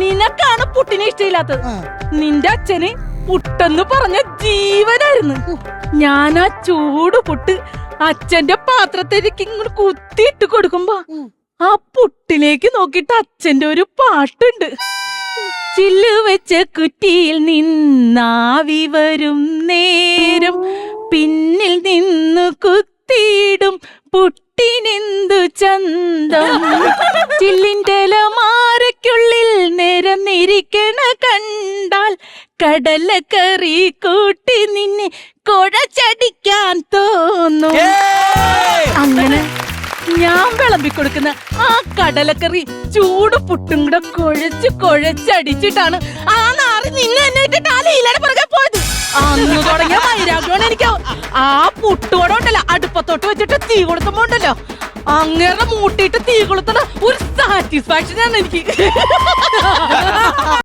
നിനക്കാണ് പുട്ടിനെ ഇഷ്ടമില്ലാത്തത്. നിന്റെ അച്ഛന് പുട്ടെന്ന് പറഞ്ഞ ജീവനായിരുന്നു. ഞാൻ ആ ചൂട് പുട്ട് അച്ഛന്റെ പാത്രത്തിലേക്ക് ഇങ്ങോട്ട് കുത്തിയിട്ട് കൊടുക്കുമ്പോ ആ പുട്ടിലേക്ക് നോക്കിയിട്ട് അച്ഛന്റെ ഒരു പാട്ടുണ്ട്. ചില്ല് വെച്ച കുറ്റിയിൽ നിന്നാവി വരും നേരം. പിന്നിൽ നിന്ന് കുത്തിയിടും പുട്ടിനെന്തു ചന്തം. മാരയ്ക്കുള്ളിൽ നിരന്നിരിക്കണ കണ്ടാൽ കടലക്കറി കൂട്ടി നിന്നെ കുഴച്ചടിക്കാൻ തോന്നും. അങ്ങനെ ഞാൻ വിളമ്പി കൊടുക്കുന്ന ആ കടലക്കറി ചൂട് പുട്ടും കൂടെ കുഴച്ച് കുഴച്ചടിച്ചിട്ടാണ് ആ നാറി നിന്നെ എന്നെ ഇട്ടിട്ട് ആ ലീലയുടെ പുറകെ പോയത്. അന്ന് തുടങ്ങിയ വൈരാഗ്യമാണ് എനിക്ക്. ആ പുട്ടുകൂടെ ഉണ്ടല്ലോ അടുപ്പത്തോട്ട് വെച്ചിട്ട് തീ കൊളുത്തുമ്പോ ഉണ്ടല്ലോ. അങ്ങേറെ മൂട്ടിയിട്ട് തീ കൊളുത്തണ ഒരു സാറ്റിസ്ഫാക്ഷൻ ആണ് എനിക്ക്.